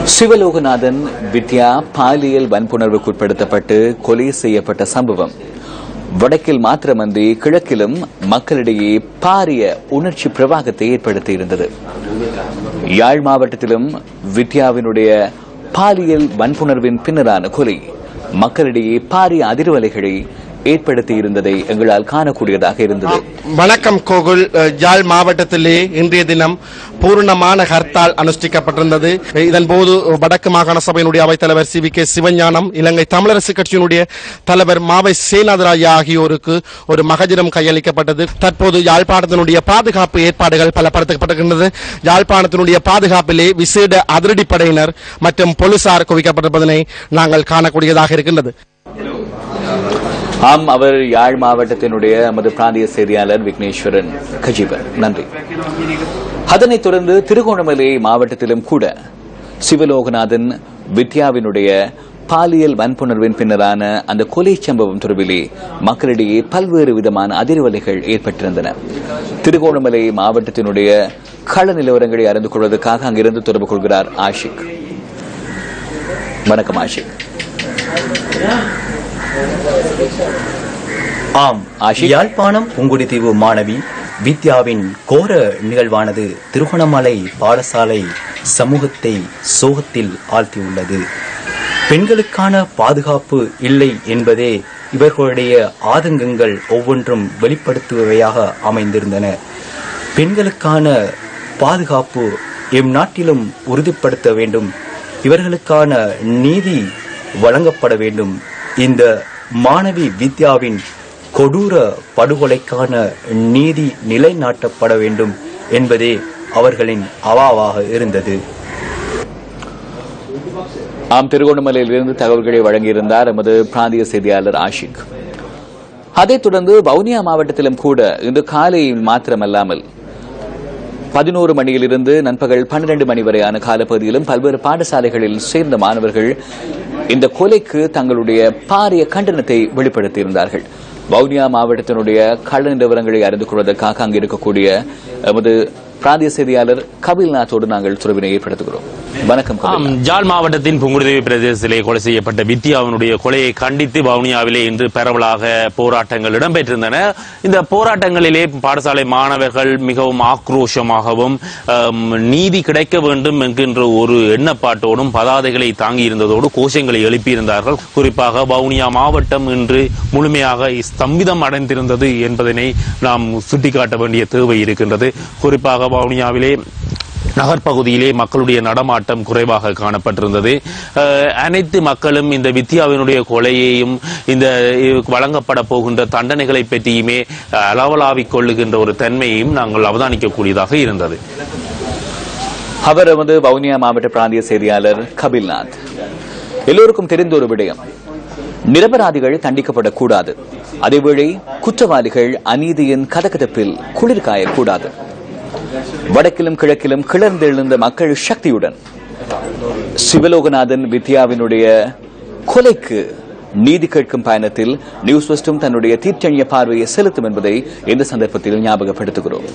சிவலோகநாதன் வித்யா பாலியல் வன்புணர்வுக்கு உட்படுத்தப்பட்டு கொலை செய்யப்பட்ட சம்பவம். வடக்கில் மாத்திரமன்றி கிழக்கிலும் மக்களிடையே பாரிய உணர்ச்சி பிரவாகத்தை ஏற்படுத்தியிருந்தது. யாழ் மாவட்டத்திலும் வித்யாவினுடைய பாலியல் வன்புணர்வின் பின்னரான கொலை மக்களிடையே பாரிய அதிர்வலைகளை ஏற்படுத்தி இருந்ததை எங்களால் காணக்கூடியதாக இருந்தது. வணக்கம் கோகுல். ஜாழ் யாழ் மாவட்டத்திலே இன்றைய தினம் பூர்ணமான ஹர்த்தால் அனுஷ்டிக்கப்பட்டிருந்தது. இதன் போது வடக்கு மாகாண சபையினுடைய அவைத்தலைவர் C V K Sivagnanam Ilankai Tamil Arasu கட்சியினுடைய தலைவர் மாவை சேனாதராயா ஆகியோருக்கு ஒரு மகஜரம் கையளிக்கப்பட்டது. தற்போது யாழ்ப்பாணத்தினுடைய பாதுகாப்பு ஏற்பாடுகள் பலப்படுத்தப்பட்டிருக்கின்றது. யாழ்ப்பாணத்தினுடைய பாதுகாப்பிலே விசேட அதிரடிப்படையினர் மற்றும் போலீசார் குவிக்கப்பட்டிருப்பதனை நாங்கள் காணக்கூடியதாக இருக்கின்றது. ஆம் அவர் யாழ் மாவட்டத்தினுடைய நமது பிராந்திய செய்தியாளர் விக்னேஸ்வரன் கஜிபர் நன்றி. அதனைத் தொடர்ந்து திருகோணமலை மாவட்டத்திலும் கூட சிவலோகநாதன் வித்யாவினுடைய பாலியல் வன்புணர்வின் பின்னரான அந்த கொலை சம்பவம் தொடர்பிலே மக்களிடையே பல்வேறு விதமான அதிர்வலைகள் ஏற்பட்டிருந்தன. திருகோணமலை மாவட்டத்தினுடைய கள நிலவரங்களை அறிந்து கொள்வதற்காக அங்கிருந்து தொடர்பு கொள்கிறார் ஆஷிக். வணக்கம் ஆஷிக். ஆம் யாழ்ப்பாணம் புங்குடித்தீவு மாணவி வித்யாவின் கோர நிகழ்வானது திருகோணமலை பாடசாலை சமூகத்தை சோகத்தில் ஆழ்த்தியுள்ளது. பெண்களுக்கான பாதுகாப்பு இல்லை என்பதே இவர்களுடைய ஆதங்கங்கள் ஒவ்வொன்றும் வெளிப்படுத்துவையாக அமைந்திருந்தன. பெண்களுக்கான பாதுகாப்பு எம் நாட்டிலும் உறுதிப்படுத்த வேண்டும். இவர்களுக்கான நீதி வழங்கப்பட வேண்டும். இந்த மாணவி வித்யாவின் கொடூர படுகொலைக்கான நீதி நிலைநாட்டப்பட வேண்டும் என்பதே அவர்களின் அவாவாக இருந்தது. ஆம் திருகோணமலையிலிருந்து தகவல்களை வழங்கியிருந்தார் எமது பிராந்திய செய்தியாளர் ஆஷிக். அதைத் தொடர்ந்து வவுனியா மாவட்டத்திலும் கூட இன்று காலை மாத்திரமல்லாமல் பதினோரு மணியிலிருந்து நண்பகல் பன்னிரண்டு மணி வரையான காலப்பகுதியிலும் பல்வேறு பாடசாலைகளில் சேர்ந்த மாணவர்கள் இந்த கொலைக்கு தங்களுடைய பாரிய கண்டனத்தை வெளிப்படுத்தியிருந்தார்கள். வவுனியா மாவட்டத்தினுடைய கள்ள நிலவரங்களை அறிந்து கொள்வதற்காக அங்கு இருக்கக்கூடிய எமது பிராந்திய செய்தியாளர் கபில்நாத்தோடு நாங்கள் துறவினை ஏற்படுத்துகிறோம். வணக்கம் ஜால் மாவட்டத்தின் புங்குடுதீவு பிரதேசத்திலே கொலை செய்யப்பட்ட வித்யாவினுடைய கொலையை கண்டித்து வவுனியாவிலே இன்று பரவலாக போராட்டங்கள் இடம்பெற்றிருந்தன. இந்த போராட்டங்களிலே பாடசாலை மாணவர்கள் மிகவும் ஆக்ரோஷமாகவும் நீதி கிடைக்க வேண்டும் என்கின்ற ஒரு எண்ணப்பாட்டோடும் பதாதைகளை தாங்கி இருந்ததோடு கோஷங்களை எழுப்பியிருந்தார்கள். குறிப்பாக வவுனியா மாவட்டம் இன்று முழுமையாக ஸ்தம்பிதம் அடைந்திருந்தது என்பதனை நாம் சுட்டிக்காட்ட வேண்டிய தேவை இருக்கின்றது. குறிப்பாக வவுனியாவிலே நகர்ப்பகுதியிலே மக்களுடைய நடமாட்டம் குறைவாக காணப்பட்டிருந்தது. அனைத்து மக்களும் இந்த வித்யாவினுடைய கொலையையும் இந்த வழங்கப்பட போகின்ற தண்டனைகளை பற்றியுமே அளவலாவிக் கொள்ளுகின்ற ஒரு தன்மையையும் நாங்கள் அவதானிக்கக்கூடியதாக இருந்தது. அவர் வந்து வவுனியா மாவட்ட பிராந்திய செய்தியாளர் கபில்நாத். எல்லோருக்கும் தெரிந்த ஒரு விடயம். நிரபராதிகள் தண்டிக்கப்படக்கூடாது. அதேவேளை குற்றவாளிகள் அநீதியின் கதகதப்பில் குளிர்காயக்கூடாது. வடக்கிலும் கிழக்கிலும் கிளர்ந்தெழுந்த மக்கள் சக்தியுடன் சிவலோகநாதன் வித்யாவினுடைய கொலைக்கு நீதி கேட்கும் பயணத்தில் நியூஸ் வெஸ்டும் தன்னுடைய தீர்ச்செழிய பார்வையை செலுத்தும் என்பதை இந்த சந்தர்ப்பத்தில் ஞாபகப்படுத்துகிறோம்.